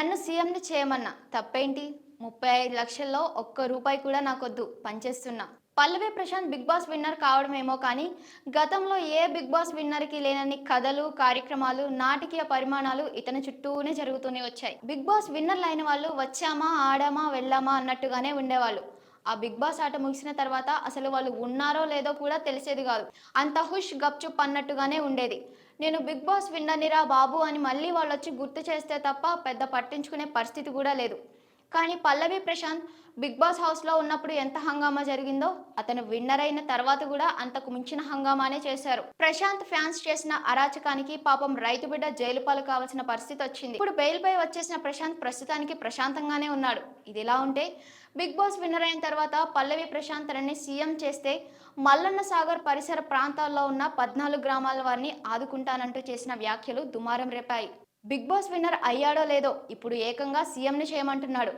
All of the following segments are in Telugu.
నన్ను సీఎంని చేయమన్నా. తప్పేంటి? ముప్పై ఐదు లక్షల్లో ఒక్క రూపాయి కూడా నాకొద్దు. పనిచేస్తున్నా. Pallavi Prashanth Bigg Boss winner కావడమేమో కానీ గతంలో ఏ బిగ్ బాస్ విన్నర్కి లేనని కథలు కార్యక్రమాలు నాటకీయ పరిమాణాలు ఇతని చుట్టూనే జరుగుతూనే వచ్చాయి. బిగ్ బాస్ విన్నర్లు అయిన వాళ్ళు వచ్చామా ఆడామా వెళ్ళామా అన్నట్టుగానే ఉండేవాళ్ళు. ఆ బిగ్ బాస్ ఆట ముగిసిన తర్వాత అసలు వాళ్ళు ఉన్నారో లేదో కూడా తెలిసేది కాదు. అంత హుష్ గప్చుప్ అన్నట్టుగానే ఉండేది. నేను బిగ్ బాస్ విన్ననిరా బాబు అని మళ్ళీ వాళ్ళు వచ్చి గుర్తు చేస్తే తప్ప పెద్ద పట్టించుకునే పరిస్థితి కూడా లేదు. కానీ పల్లవి ప్రశాంత్ బిగ్ బాస్ హౌస్లో ఉన్నప్పుడు ఎంత హంగామా జరిగిందో అతను విన్నర్ అయిన తర్వాత కూడా అంతకు మించిన హంగామానే చేశారు. ప్రశాంత్ ఫ్యాన్స్ చేసిన అరాచకానికి పాపం రైతు బిడ్డ జైలు పాలు కావాల్సిన పరిస్థితి వచ్చింది. ఇప్పుడు బెయిల్పై వచ్చేసిన ప్రశాంత్ ప్రస్తుతానికి ప్రశాంతంగానే ఉన్నాడు. ఇదిలా ఉంటే బిగ్ బాస్ విన్నర్ అయిన తర్వాత పల్లవి ప్రశాంత్ తనని సీఎం చేస్తే మల్లన్న సాగర్ పరిసర ప్రాంతాల్లో ఉన్న పద్నాలుగు గ్రామాల వారిని ఆదుకుంటానంటూ చేసిన వ్యాఖ్యలు దుమారం రేపాయి. బిగ్ బాస్ విన్నర్ అయ్యాడో లేదో ఇప్పుడు ఏకంగా సీఎంని చేయమంటున్నాడు.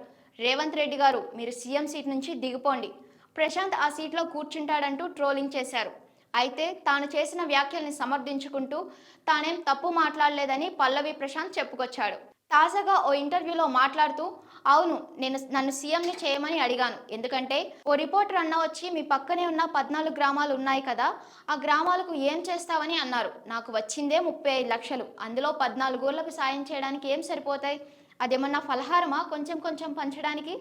రేవంత్ రెడ్డి గారు మీరు సీఎం సీట్ నుంచి దిగిపోండి. ప్రశాంత్ ఆ సీట్లో కూర్చుంటాడంటూ ట్రోలింగ్ చేశారు. అయితే తాను చేసిన వ్యాఖ్యల్ని సమర్థించుకుంటూ తానేం తప్పు మాట్లాడలేదని పల్లవి ప్రశాంత్ చెప్పుకొచ్చాడు. తాజాగా ఓ ఇంటర్వ్యూలో మాట్లాడుతూ అవును నేను నన్ను సీఎంని చేయమని అడిగాను. ఎందుకంటే ఓ రిపోర్టర్ అన్న వచ్చి మీ పక్కనే ఉన్న పద్నాలుగు గ్రామాలు ఉన్నాయి కదా ఆ గ్రామాలకు ఏం చేస్తావని అన్నారు. నాకు వచ్చిందే ముప్పై ఐదు లక్షలు. అందులో పద్నాలుగు ఊర్లకు సాయం చేయడానికి ఏం సరిపోతాయి? అదేమన్నా ఫలహారమా కొంచెం కొంచెం పంచడానికి?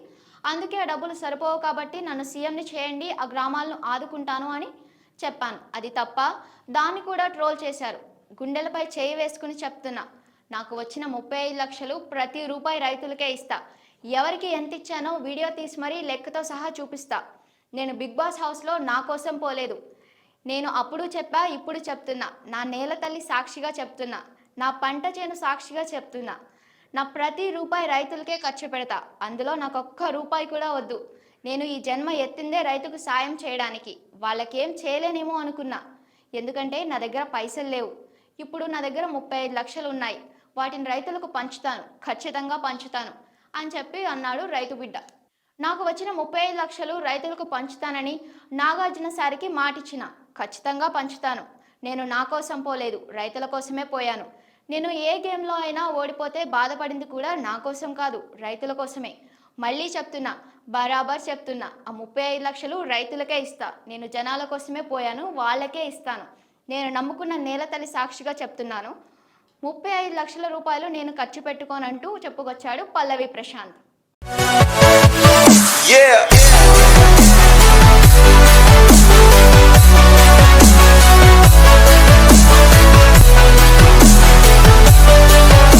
అందుకే ఆ డబ్బులు సరిపోవు కాబట్టి నన్ను సీఎంని చేయండి ఆ గ్రామాలను ఆదుకుంటాను అని చెప్పాను. అది తప్ప దాన్ని కూడా ట్రోల్ చేశారు. గుండెలపై చేయి వేసుకుని చెప్తున్నా. నాకు వచ్చిన ముప్పై ఐదు లక్షలు ప్రతి రూపాయి రైతులకే ఇస్తా. ఎవరికి ఎంత ఇచ్చానో వీడియో తీసి మరీ లెక్కతో సహా చూపిస్తా. నేను బిగ్ బాస్ హౌస్లో నా కోసం పోలేదు. నేను అప్పుడు చెప్పా ఇప్పుడు చెప్తున్నా. నా నేల తల్లి సాక్షిగా చెప్తున్నా. నా పంట చేను సాక్షిగా చెప్తున్నా. నా ప్రతి రూపాయి రైతులకే ఖర్చు పెడతా. అందులో నాకు ఒక్క రూపాయి కూడా వద్దు. నేను ఈ జన్మ ఎత్తిందే రైతుకు సాయం చేయడానికి. వాళ్ళకేం చేయలేనేమో అనుకున్నా. ఎందుకంటే నా దగ్గర పైసలు లేవు. ఇప్పుడు నా దగ్గర ముప్పై ఐదు లక్షలు ఉన్నాయి. వాటిని రైతులకు పంచుతాను ఖచ్చితంగా పంచుతాను అని చెప్పి అన్నాడు రైతు బిడ్డ. నాకు వచ్చిన ముప్పై ఐదు లక్షలు రైతులకు పంచుతానని నాగార్జున సారికి మాటిచ్చిన. ఖచ్చితంగా పంచుతాను. నేను నా కోసం పోలేదు రైతుల కోసమే పోయాను. నేను ఏ గేమ్లో అయినా ఓడిపోతే బాధపడింది కూడా నా కోసం కాదు రైతుల కోసమే. మళ్ళీ చెప్తున్నా బరాబర్ చెప్తున్నా ఆ ముప్పై ఐదు లక్షలు రైతులకే ఇస్తా. నేను జనాల కోసమే పోయాను వాళ్ళకే ఇస్తాను. నేను నమ్ముకున్న నేల తల్లి సాక్షిగా చెప్తున్నాను. ముప్పై ఐదు లక్షల రూపాయలు నేను ఖర్చు పెట్టుకోనంటూ చెప్పుకొచ్చాడు పల్లవి ప్రశాంత్ Yeah.